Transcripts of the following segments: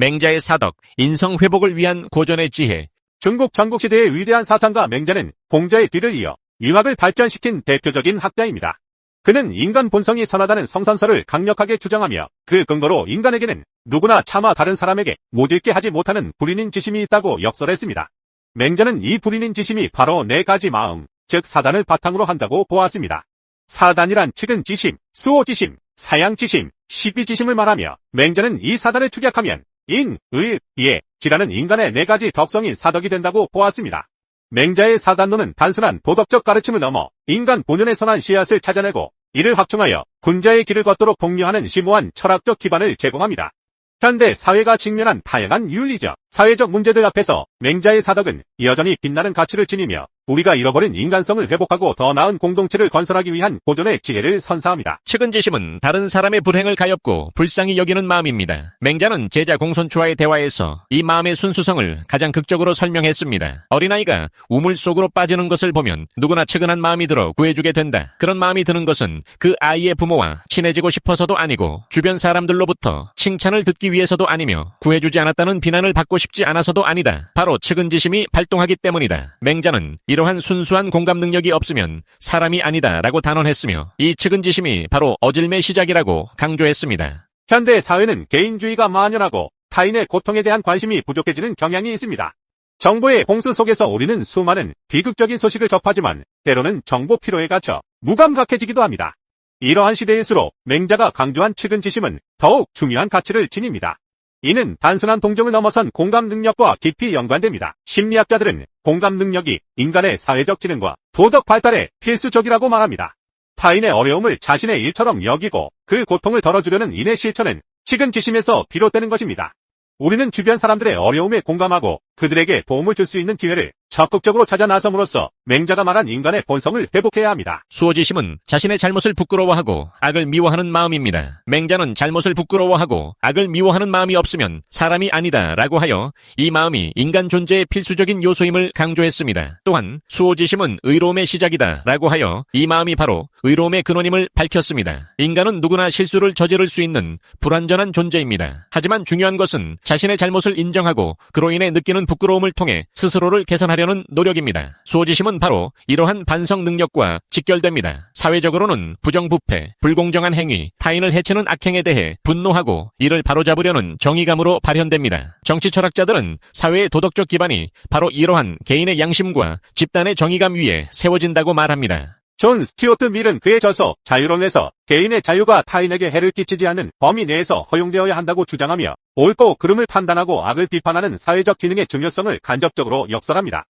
맹자의 사덕, 인성 회복을 위한 고전의 지혜. 중국 전국시대의 위대한 사상가 맹자는 공자의 뒤를 이어 융학을 발전시킨 대표적인 학자입니다. 그는 인간 본성이 선하다는 성선설을 강력하게 주장하며 그 근거로 인간에게는 누구나 차마 다른 사람에게 못 읽게 하지 못하는 불인인 지심이 있다고 역설했습니다. 맹자는 이 불인인 지심이 바로 네 가지 마음, 즉 사단을 바탕으로 한다고 보았습니다. 사단이란 측은 지심, 수호 지심, 사양 지심, 시비 지심을 말하며 맹자는 이 사단을 축약하면 인, 의, 예, 지라는 인간의 네 가지 덕성인 사덕이 된다고 보았습니다. 맹자의 사단론은 단순한 도덕적 가르침을 넘어 인간 본연의 선한 씨앗을 찾아내고 이를 확충하여 군자의 길을 걷도록 독려하는 심오한 철학적 기반을 제공합니다. 현대 사회가 직면한 다양한 윤리적, 사회적 문제들 앞에서 맹자의 사덕은 여전히 빛나는 가치를 지니며 우리가 잃어버린 인간성을 회복하고 더 나은 공동체를 건설하기 위한 보존의 지혜를 선사합니다. 측은지심은 다른 사람의 불행을 가엾고 불쌍히 여기는 마음입니다. 맹자는 제자 공손추와의 대화에서 이 마음의 순수성을 가장 극적으로 설명했습니다. 어린아이가 우물 속으로 빠지는 것을 보면 누구나 측은한 마음이 들어 구해주게 된다. 그런 마음이 드는 것은 그 아이의 부모와 친해지고 싶어서도 아니고 주변 사람들로부터 칭찬을 듣기 위해서도 아니며 구해주지 않았다는 비난을 받고 싶지 않아서도 아니다. 바로 측은지심이 발동하기 때문이다. 맹자는 이 러한 순수한 공감 능력이 없으면 사람이 아니다 라고 단언했으며 이 측은지심이 바로 어질매 시작이라고 강조했습니다. 현대 사회는 개인주의가 만연하고 타인의 고통에 대한 관심이 부족해지는 경향이 있습니다. 정보의 홍수 속에서 우리는 수많은 비극적인 소식을 접하지만 때로는 정보 피로에 갇혀 무감각해지기도 합니다. 이러한 시대일수록 맹자가 강조한 측은지심은 더욱 중요한 가치를 지닙니다. 이는 단순한 동정을 넘어선 공감 능력과 깊이 연관됩니다. 심리학자들은 공감 능력이 인간의 사회적 지능과 도덕 발달에 필수적이라고 말합니다. 타인의 어려움을 자신의 일처럼 여기고 그 고통을 덜어주려는 인의 실천은 측은지심에서 비롯되는 것입니다. 우리는 주변 사람들의 어려움에 공감하고 그들에게 도움을 줄 수 있는 기회를 적극적으로 찾아 나섬으로써 맹자가 말한 인간의 본성을 회복해야 합니다. 수호지심은 자신의 잘못을 부끄러워하고 악을 미워하는 마음입니다. 맹자는 잘못을 부끄러워하고 악을 미워하는 마음이 없으면 사람이 아니다 라고 하여 이 마음이 인간 존재의 필수적인 요소임을 강조했습니다. 또한 수호지심은 의로움의 시작이다 라고 하여 이 마음이 바로 의로움의 근원임을 밝혔습니다. 인간은 누구나 실수를 저지를 수 있는 불완전한 존재입니다. 하지만 중요한 것은 자신의 잘못을 인정하고 그로 인해 느끼는 부끄러움을 통해 스스로를 개선하려는 노력입니다. 수호지심은 바로 이러한 반성 능력과 직결됩니다. 사회적으로는 부정부패, 불공정한 행위, 타인을 해치는 악행에 대해 분노하고 이를 바로잡으려는 정의감으로 발현됩니다. 정치 철학자들은 사회의 도덕적 기반이 바로 이러한 개인의 양심과 집단의 정의감 위에 세워진다고 말합니다. 존 스튜어트 밀은 그의 저서 자유론에서 개인의 자유가 타인에게 해를 끼치지 않는 범위 내에서 허용되어야 한다고 주장하며 옳고 그름을 판단하고 악을 비판하는 사회적 기능의 중요성을 간접적으로 역설합니다.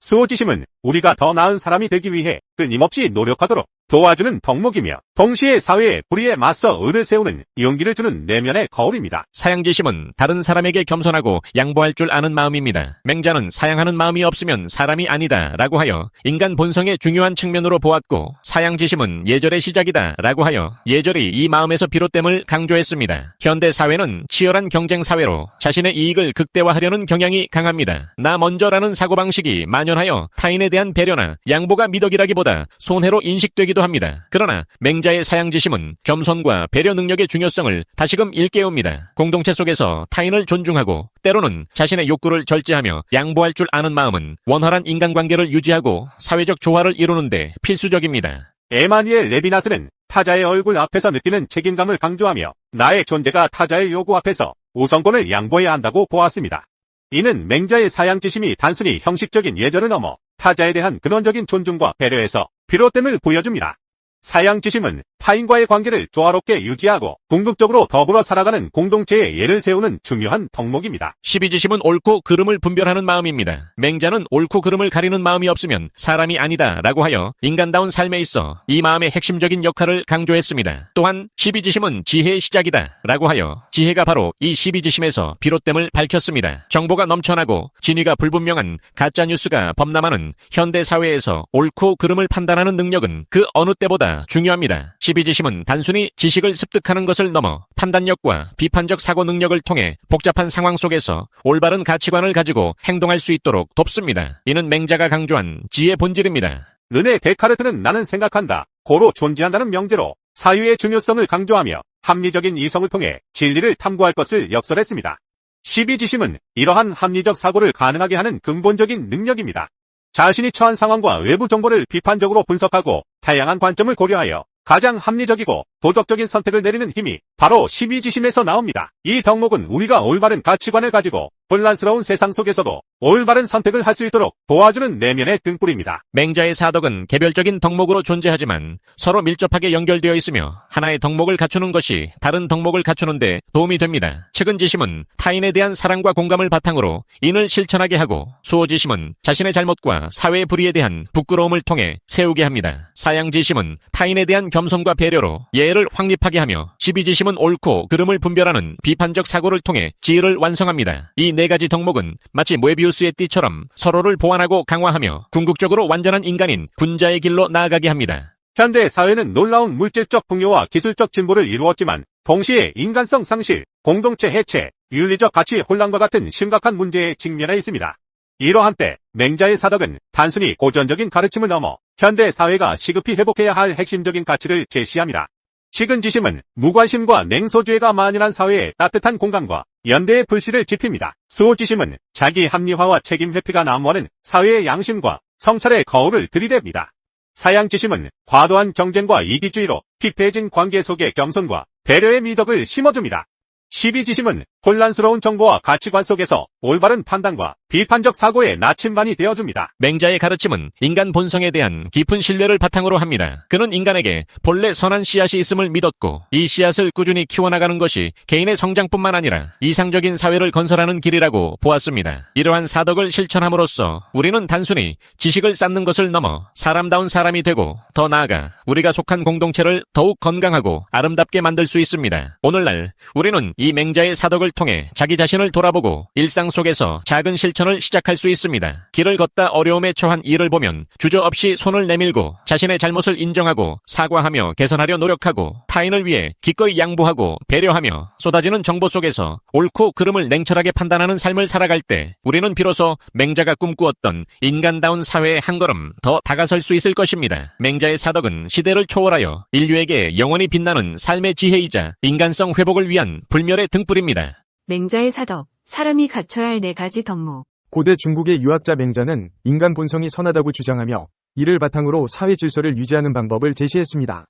수호지심은 우리가 더 나은 사람이 되기 위해 끊임없이 노력하도록 도와주는 덕목이며 동시에 사회의 불의에 맞서 의를 세우는 용기를 주는 내면의 거울입니다. 사양지심은 다른 사람에게 겸손하고 양보할 줄 아는 마음입니다. 맹자는 사양하는 마음이 없으면 사람이 아니다 라고 하여 인간 본성의 중요한 측면으로 보았고 사양지심은 예절의 시작이다 라고 하여 예절이 이 마음에서 비롯됨을 강조했습니다. 현대 사회는 치열한 경쟁 사회로 자신의 이익을 극대화하려는 경향이 강합니다. 나 먼저라는 사고방식이 만연하여 타인에 대한 배려나 양보가 미덕이라기보다 손해로 인식되기 도 합니다. 그러나 맹자의 사양지심은 겸손과 배려 능력의 중요성을 다시금 일깨웁니다. 공동체 속에서 타인을 존중하고 때로는 자신의 욕구를 절제하며 양보할 줄 아는 마음은 원활한 인간관계를 유지하고 사회적 조화를 이루는데 필수적입니다. 에마니엘 레비나스는 타자의 얼굴 앞에서 느끼는 책임감을 강조하며 나의 존재가 타자의 요구 앞에서 우선권을 양보해야 한다고 보았습니다. 이는 맹자의 사양지심이 단순히 형식적인 예절을 넘어 타자에 대한 근원적인 존중과 배려에서 비롯됨을 보여줍니다. 사양지심은 타인과의 관계를 조화롭게 유지하고 궁극적으로 더불어 살아가는 공동체의 예를 세우는 중요한 덕목입니다. 시비지심은 옳고 그름을 분별하는 마음입니다. 맹자는 옳고 그름을 가리는 마음이 없으면 사람이 아니다 라고 하여 인간다운 삶에 있어 이 마음의 핵심적인 역할을 강조했습니다. 또한 시비지심은 지혜의 시작이다 라고 하여 지혜가 바로 이 시비지심에서 비롯됨을 밝혔습니다. 정보가 넘쳐나고 진위가 불분명한 가짜뉴스가 범람하는 현대 사회에서 옳고 그름을 판단하는 능력은 그 어느 때보다 중요합니다. 시비지심은 단순히 지식을 습득하는 것을 넘어 판단력과 비판적 사고 능력을 통해 복잡한 상황 속에서 올바른 가치관을 가지고 행동할 수 있도록 돕습니다. 이는 맹자가 강조한 지의 본질입니다. 르네 데카르트는 나는 생각한다, 고로 존재한다는 명제로 사유의 중요성을 강조하며 합리적인 이성을 통해 진리를 탐구할 것을 역설했습니다. 12지심은 이러한 합리적 사고를 가능하게 하는 근본적인 능력입니다. 자신이 처한 상황과 외부 정보를 비판적으로 분석하고 다양한 관점을 고려하여 가장 합리적이고 도덕적인 선택을 내리는 힘이 바로 12지심에서 나옵니다. 이 덕목은 우리가 올바른 가치관을 가지고 혼란스러운 세상 속에서도 올바른 선택을 할 수 있도록 도와주는 내면의 등불입니다. 맹자의 사덕은 개별적인 덕목으로 존재하지만 서로 밀접하게 연결되어 있으며 하나의 덕목을 갖추는 것이 다른 덕목을 갖추는데 도움이 됩니다. 측은지심은 타인에 대한 사랑과 공감을 바탕으로 인을 실천하게 하고 수호지심은 자신의 잘못과 사회의 불의에 대한 부끄러움을 통해 세우게 합니다. 사양지심은 타인에 대한 겸손과 배려로 예를 확립하게 하며 시비지심은 옳고 그름을 분별하는 비판적 사고를 통해 지혜를 완성합니다. 이 네 가지 덕목은 마치 모에비우스 의 띠처럼 서로를 보완하고 강화하며 궁극적으로 완전한 인간인 군자의 길로 나아가게 합니다. 현대 사회는 놀라운 물질적 풍요와 기술적 진보를 이루었지만 동시에 인간성 상실, 공동체 해체, 윤리적 가치 혼란과 같은 심각한 문제에 직면해 있습니다. 이러한 때 맹자의 사덕은 단순히 고전적인 가르침을 넘어 현대 사회가 시급히 회복해야 할 핵심적인 가치를 제시합니다. 식은 지심은 무관심과 냉소주의가 만연한 사회의 따뜻한 공간과 연대의 불씨를 지핍니다. 수호지심은 자기 합리화와 책임 회피가 난무하는 사회의 양심과 성찰의 거울을 들이댑니다. 사양지심은 과도한 경쟁과 이기주의로 피폐해진 관계 속의 겸손과 배려의 미덕을 심어줍니다. 시비지심은 혼란스러운 정보와 가치관 속에서 올바른 판단과 비판적 사고의 나침반이 되어줍니다. 맹자의 가르침은 인간 본성에 대한 깊은 신뢰를 바탕으로 합니다. 그는 인간에게 본래 선한 씨앗이 있음을 믿었고 이 씨앗을 꾸준히 키워나가는 것이 개인의 성장뿐만 아니라 이상적인 사회를 건설하는 길이라고 보았습니다. 이러한 사덕을 실천함으로써 우리는 단순히 지식을 쌓는 것을 넘어 사람다운 사람이 되고 더 나아가 우리가 속한 공동체를 더욱 건강하고 아름답게 만들 수 있습니다. 오늘날 우리는 이 맹자의 사덕을 통해 자기 자신을 돌아보고 일상 속에서 작은 실천을 시작할 수 있습니다. 길을 걷다 어려움에 처한 이를 보면 주저없이 손을 내밀고 자신의 잘못을 인정하고 사과하며 개선하려 노력하고 타인을 위해 기꺼이 양보하고 배려하며 쏟아지는 정보 속에서 옳고 그름을 냉철하게 판단하는 삶을 살아갈 때 우리는 비로소 맹자가 꿈꾸었던 인간다운 사회에 한 걸음 더 다가설 수 있을 것입니다. 맹자의 사덕은 시대를 초월하여 인류에게 영원히 빛나는 삶의 지혜이자 인간성 회복을 위한 불멸의 등불입니다. 맹자의 사덕, 사람이 갖춰야 할 네 가지 덕목. 고대 중국의 유학자 맹자는 인간 본성이 선하다고 주장하며 이를 바탕으로 사회 질서를 유지하는 방법을 제시했습니다.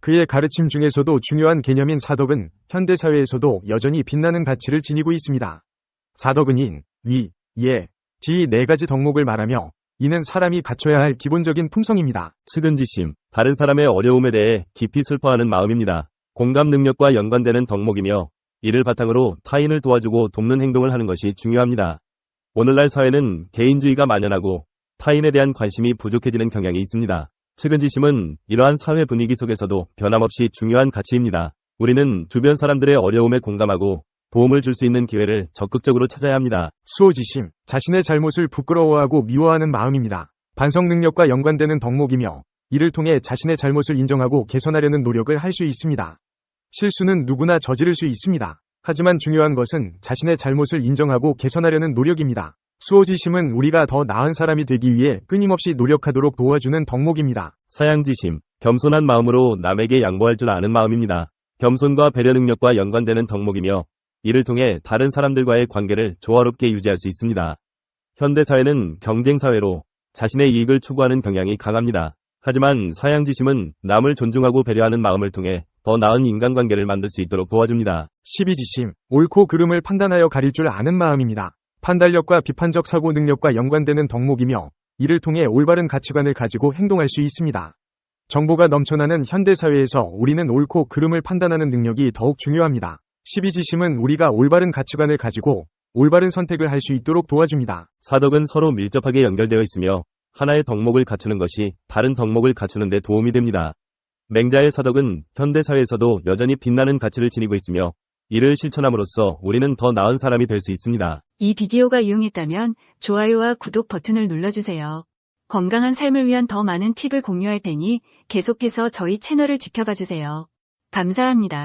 그의 가르침 중에서도 중요한 개념인 사덕은 현대 사회에서도 여전히 빛나는 가치를 지니고 있습니다. 사덕은 인, 위, 예, 지 네 가지 덕목을 말하며 이는 사람이 갖춰야 할 기본적인 품성입니다. 측은지심, 다른 사람의 어려움에 대해 깊이 슬퍼하는 마음입니다. 공감 능력과 연관되는 덕목이며 이를 바탕으로 타인을 도와주고 돕는 행동을 하는 것이 중요합니다. 오늘날 사회는 개인주의가 만연하고 타인에 대한 관심이 부족해지는 경향이 있습니다. 측은지심은 이러한 사회 분위기 속에서도 변함없이 중요한 가치입니다. 우리는 주변 사람들의 어려움에 공감하고 도움을 줄 수 있는 기회를 적극적으로 찾아야 합니다. 수호지심, 자신의 잘못을 부끄러워하고 미워하는 마음입니다. 반성 능력과 연관되는 덕목이며 이를 통해 자신의 잘못을 인정하고 개선하려는 노력을 할 수 있습니다. 실수는 누구나 저지를 수 있습니다. 하지만 중요한 것은 자신의 잘못을 인정하고 개선하려는 노력입니다. 수호지심은 우리가 더 나은 사람이 되기 위해 끊임없이 노력하도록 도와주는 덕목입니다. 사양지심, 겸손한 마음으로 남에게 양보할 줄 아는 마음입니다. 겸손과 배려 능력과 연관되는 덕목이며 이를 통해 다른 사람들과의 관계를 조화롭게 유지할 수 있습니다. 현대 사회는 경쟁 사회로 자신의 이익을 추구하는 경향이 강합니다. 하지만 사양지심은 남을 존중하고 배려하는 마음을 통해 더 나은 인간관계를 만들 수 있도록 도와줍니다. 시비지심, 옳고 그름을 판단하여 가릴 줄 아는 마음입니다. 판단력과 비판적 사고 능력과 연관되는 덕목이며 이를 통해 올바른 가치관을 가지고 행동할 수 있습니다. 정보가 넘쳐나는 현대 사회에서 우리는 옳고 그름을 판단하는 능력이 더욱 중요합니다. 시비지심은 우리가 올바른 가치관을 가지고 올바른 선택을 할 수 있도록 도와줍니다. 사덕은 서로 밀접하게 연결되어 있으며 하나의 덕목을 갖추는 것이 다른 덕목을 갖추는 데 도움이 됩니다. 맹자의 사덕은 현대 사회에서도 여전히 빛나는 가치를 지니고 있으며 이를 실천함으로써 우리는 더 나은 사람이 될 수 있습니다. 이 비디오가 유용했다면 좋아요와 구독 버튼을 눌러주세요. 건강한 삶을 위한 더 많은 팁을 공유할 테니 계속해서 저희 채널을 지켜봐 주세요. 감사합니다.